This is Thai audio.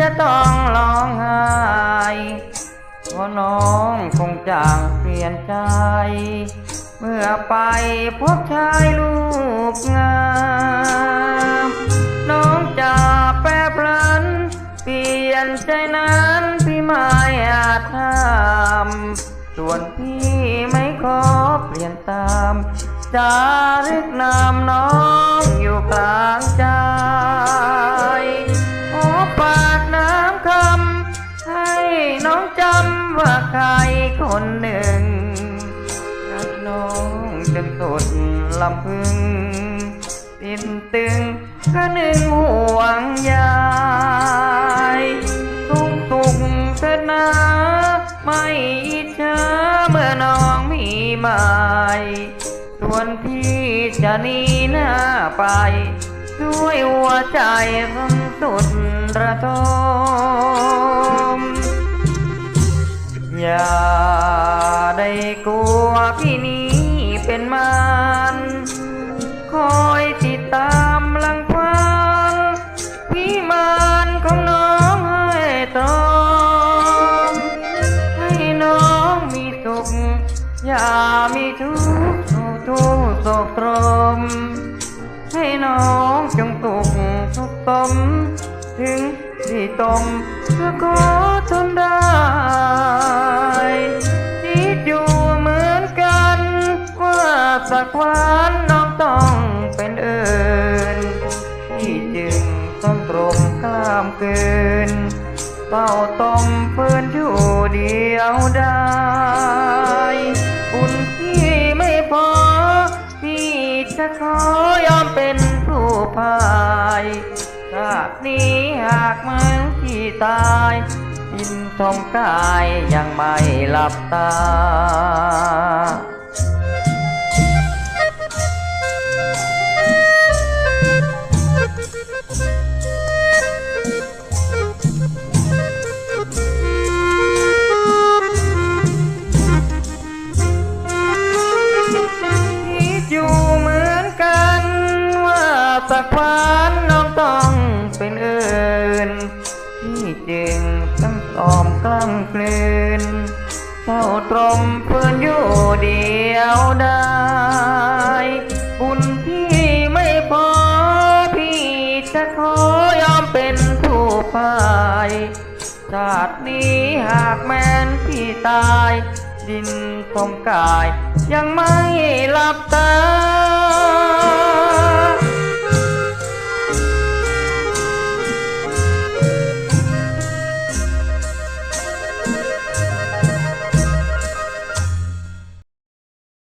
จะต้องร้องไห้เพราะน้องคงจางเปลี่ยนใจ เมื่อไปพบชายลูกงามน้องจะแปรปรนเปลี่ยนใจนั้นพี่ไม่อาจทำส่วนพี่ไม่ขอเปลี่ยนตามจารึกนามน้องอยู่กลางใจ จำว่าใครคนหนึ่งรักน้องจนสุดลำพึงตินตึงก็หนึ่งห่วงใยสุขสุขเถิดนะไม่อิจฉาเมื่อน้องมีหม่ส่วนพี่จะหนีหน้าไป ด้วยหัวใจสมสุดระทม อย่าได้กลัวพี่นี้เป็นมันคอยติดตามลังควานวิมานของน้องให้ตรอมให้น้องมีสุขอย่ามีทุกข์ทุกทุกข์โศกตรม ให้น้องจงตกทุกตม ถึงที่ตมก็ขอทนได้ จึงต้องตรงกล้ามเกินเต้าต้มเพื่อนอยู่เดียวได้บุญที่ไม่พอ พี่จะขอยอมเป็นผู้พายชาตินี้หากมันที่ตายดินทมกายยังไม่หลับตา เป็นเอิญที่จึงต้องตอมกล้ำกลืนเท่าตรมเพื่อนอยู่เดียวได้ บุญที่ไม่พอพี่จะขอยอมเป็นผู้พายชาตินี้หากแม้นพี่ตาย ดินทมกายยังไม่หลับตา